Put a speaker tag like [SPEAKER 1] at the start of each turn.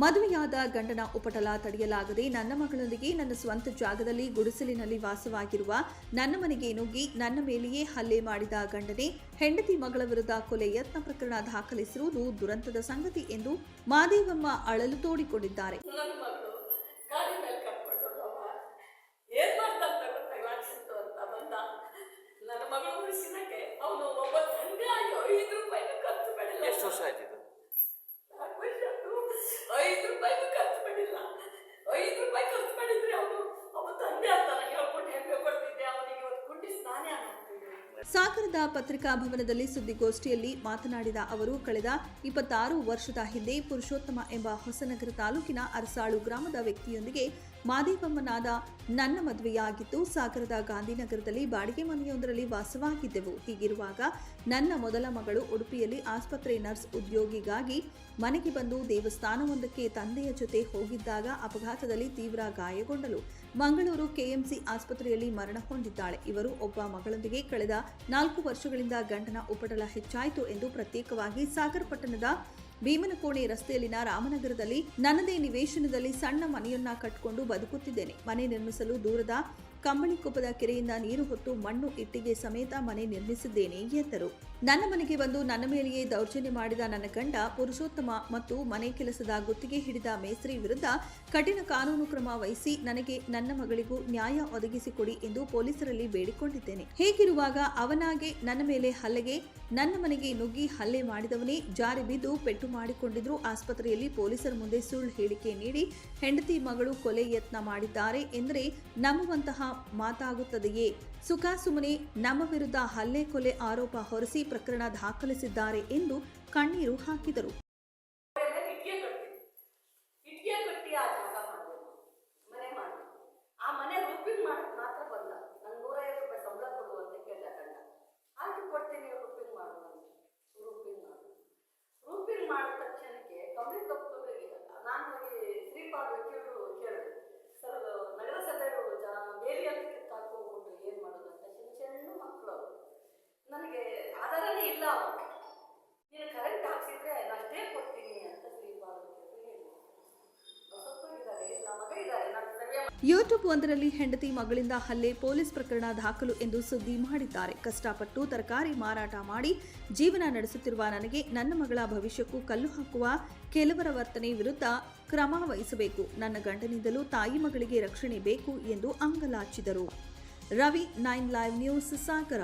[SPEAKER 1] ಮದುವೆಯಾದ ಗಂಡನ ಉಪಟಲ ತಡೆಯಲಾಗದೆ ನನ್ನ ಮಗಳೊಂದಿಗೆ ನನ್ನ ಸ್ವಂತ ಜಾಗದಲ್ಲಿ ಗುಡಿಸಲಿನಲ್ಲಿ ವಾಸವಾಗಿರುವ ನನ್ನ ಮನೆಗೆ ನುಗ್ಗಿ ನನ್ನ ಮೇಲೆಯೇ ಹಲ್ಲೆ ಮಾಡಿದ ಗಂಡನೇ ಹೆಂಡತಿ ಮಗಳ ವಿರುದ್ಧ ಕೊಲೆ ಯತ್ನ ಪ್ರಕರಣ ದಾಖಲಿಸಿರುವುದು ದುರಂತದ ಸಂಗತಿ ಎಂದು ಮಾದೇವಮ್ಮ ಅಳಲು ತೋಡಿಕೊಂಡಿದ್ದಾರೆ.
[SPEAKER 2] ನನ್ನ ಮಗಳು ಗಾಡಿ
[SPEAKER 1] ಸಾಗರದ ಪತ್ರಿಕಾ ಭವನದಲ್ಲಿ ಸುದ್ದಿಗೋಷ್ಠಿಯಲ್ಲಿ ಮಾತನಾಡಿದ ಅವರು, ಕಳೆದ ಇಪ್ಪತ್ತಾರು ವರ್ಷದ ಹಿಂದೆ ಪುರುಷೋತ್ತಮ ಎಂಬ ಹೊಸನಗರ ತಾಲೂಕಿನ ಅರಸಾಳು ಗ್ರಾಮದ ವ್ಯಕ್ತಿಯೊಂದಿಗೆ ಮಾದೇವಮ್ಮನಾದ ನನ್ನ ಮದುವೆಯಾಗಿದ್ದು ಸಾಗರದ ಗಾಂಧಿನಗರದಲ್ಲಿ ಬಾಡಿಗೆ ಮನೆಯೊಂದರಲ್ಲಿ ವಾಸವಾಗಿದ್ದೆವು. ಹೀಗಿರುವಾಗ ನನ್ನ ಮೊದಲ ಮಗಳು ಉಡುಪಿಯಲ್ಲಿ ಆಸ್ಪತ್ರೆ ನರ್ಸ್ ಉದ್ಯೋಗಿಗಾಗಿ ಮನೆಗೆ ಬಂದು ದೇವಸ್ಥಾನವೊಂದಕ್ಕೆ ತಂದೆಯ ಜೊತೆ ಹೋಗಿದ್ದಾಗ ಅಪಘಾತದಲ್ಲಿ ತೀವ್ರ ಗಾಯಗೊಂಡಳು. ಮಂಗಳೂರು ಕೆಎಂಸಿ ಆಸ್ಪತ್ರೆಯಲ್ಲಿ ಮರಣ ಹೊಂದಿದ್ದಾಳೆ. ಇವರು ಒಬ್ಬ ಮಗಳೊಂದಿಗೆ ಕಳೆದ ನಾಲ್ಕು ವರ್ಷಗಳಿಂದ ಗಂಡನ ಉಪಟಳ ಹೆಚ್ಚಾಯಿತು ಎಂದು ಪ್ರತ್ಯೇಕವಾಗಿ ಸಾಗರ ಪಟ್ಟಣದ ಭೀಮನಕೋಣೆ ರಸ್ತೆಯಲ್ಲಿನ ರಾಮನಗರದಲ್ಲಿ ನನ್ನದೇ ನಿವೇಶನದಲ್ಲಿ ಸಣ್ಣ ಮನೆಯನ್ನ ಕಟ್ಟಿಕೊಂಡು ಬದುಕುತ್ತಿದ್ದೇನೆ. ಮನೆ ನಿರ್ಮಿಸಲು ದೂರದ ಕಂಬಳಿಕೊಪ್ಪದ ಕೆರೆಯಿಂದ ನೀರು ಹೊತ್ತು ಮಣ್ಣು ಇಟ್ಟಿಗೆ ಸಮೇತ ಮನೆ ನಿರ್ಮಿಸಿದ್ದೇನೆ ಎಂದರು. ನನ್ನ ಮನೆಗೆ ಬಂದು ನನ್ನ ಮೇಲೆಯೇ ದೌರ್ಜನ್ಯ ಮಾಡಿದ ನನ್ನ ಗಂಡ ಪುರುಷೋತ್ತಮ ಮತ್ತು ಮನೆ ಕೆಲಸದ ಗುತ್ತಿಗೆ ಹಿಡಿದ ಮೇಸ್ತ್ರಿ ವಿರುದ್ಧ ಕಠಿಣ ಕಾನೂನು ಕ್ರಮ ವಹಿಸಿ ನನಗೆ ನನ್ನ ಮಗಳಿಗೂ ನ್ಯಾಯ ಒದಗಿಸಿಕೊಡಿ ಎಂದು ಪೊಲೀಸರಲ್ಲಿ ಬೇಡಿಕೊಂಡಿದ್ದೇನೆ. ಹೇಗಿರುವಾಗ ಅವನಾಗೆ ನನ್ನ ಮೇಲೆ ಹಲ್ಲೆಗೆ, ನನ್ನ ಮನೆಗೆ ನುಗ್ಗಿ ಹಲ್ಲೆ ಮಾಡಿದವನೇ ಜಾರಿ ಬಿದ್ದು ಪೆಟ್ಟು ಮಾಡಿಕೊಂಡಿದ್ರು. ಆಸ್ಪತ್ರೆಯಲ್ಲಿ ಪೊಲೀಸರ ಮುಂದೆ ಸುಳ್ಳು ಹೇಳಿಕೆ ನೀಡಿ ಹೆಂಡತಿ ಮಗಳು ಕೊಲೆ ಯತ್ನ ಮಾಡಿದ್ದಾರೆ. ಎಂದರೆ ನಂಬುವಂತಹ ಮಾತಾಗುತ್ತದೆಯೇ ಸುಖ ಸುಮ್ಮನೆ ನಮ್ಮ ವಿರುದ್ಧ ಹಲ್ಲೆ ಕೊಲೆ ಆರೋಪ ಹೊರಿಸಿ ಪ್ರಕರಣ ದಾಖಲಿಸಿದ್ದಾರೆ ಎಂದು ಕಣ್ಣೀರು ಹಾಕಿದರು
[SPEAKER 2] ಮಾಡಿದ ತಕ್ಷಣಕ್ಕೆ ನಾನು ಆ
[SPEAKER 1] ಯೂಟ್ಯೂಬ್ ಒಂದರಲ್ಲಿ ಹೆಂಡತಿ ಮಗಳಿಂದ ಹಲ್ಲೆ ಪೊಲೀಸ್ ಪ್ರಕರಣ ದಾಖಲು ಎಂದು ಸುದ್ದಿ ಮಾಡಿದ್ದಾರೆ. ಕಷ್ಟಪಟ್ಟು ತರಕಾರಿ ಮಾರಾಟ ಮಾಡಿ ಜೀವನ ನಡೆಸುತ್ತಿರುವ ನನಗೆ ನನ್ನ ಮಗಳ ಭವಿಷ್ಯಕ್ಕೂ ಕಲ್ಲು ಹಾಕುವ ಕೆಲವರ ವರ್ತನೆ ವಿರುದ್ಧ ಕ್ರಮ ವಹಿಸಬೇಕು. ನನ್ನ ಗಂಡನಿಂದಲೂ ತಾಯಿ ಮಗಳಿಗೆ ರಕ್ಷಣೆ ಬೇಕು ಎಂದು ಅಂಗಲಾಚಿದರು. Ravi, nine live news, Sagara.